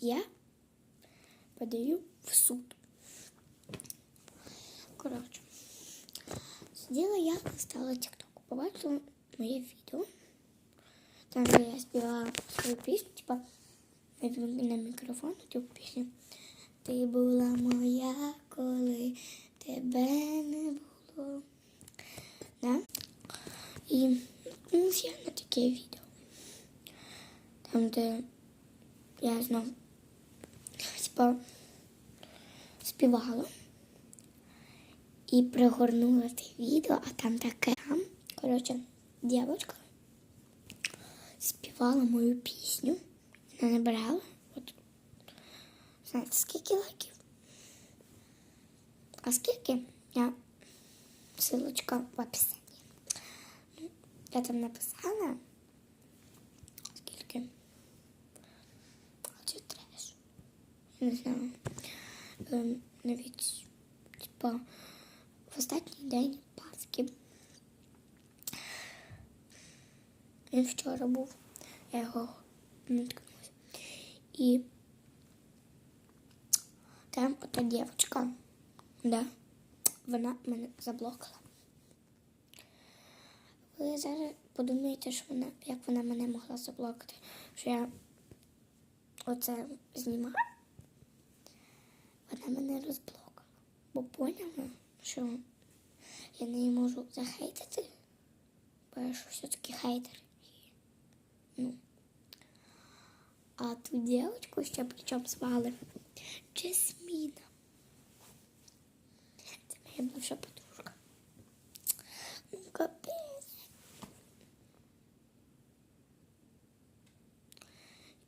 я подаю в суд. Коротше, сиділа я, стала тік-ток. Побачила моє відео. Там, де я співала свою пісню, типа на мікрофон, типу пісню. Ти була моя, коли тебе не було. Да? І ну, я на таке відео. Там, де я знов типа співала і пригорнула те відео, а там таке. Коротше, дівчинка співала мою пісню. Вона набрала. От, знаєте, скільки лайків? А скільки? Я ссылочка в описанні. Я там написала. Скільки? Це треш. Не знаю. Ем, навіть, типа, в останній день Пасхи. Він вчора був. Я його не ткнулася. І там ота дівчинка, да, вона мене заблокала. Ви зараз подумаєте, що вона, як вона мене могла заблокати, що я оце знімаю. Вона мене розблокала. Бо поняла, що я не можу захейтити, бо я ж все-таки хейтер. Ну, а ту дівчинку ще причому звали Джесміна. Це моя бывша подружка. Ну, капець.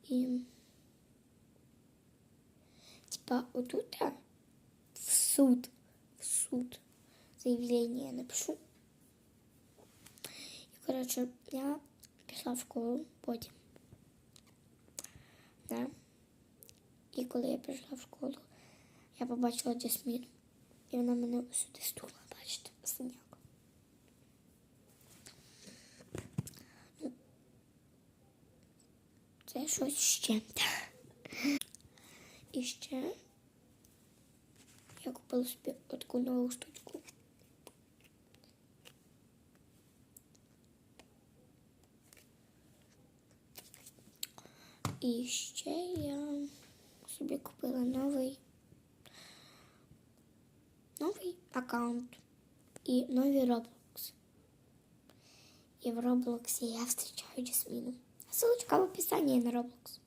І типа отут а, в суд, в суд заявление напишу. І, коротше, я пішла в школу потім. Да. І коли я прийшла в школу, я побачила Джасміну. І вона мене сюди стукла, бачите, синяк. Це щось ще. І ще я купила собі таку нову штучку. І ще я собі купила новий новий аккаунт і новий Roblox. І в Роблоксі я встречаю Джасміну. Ссылочка в описании на Roblox.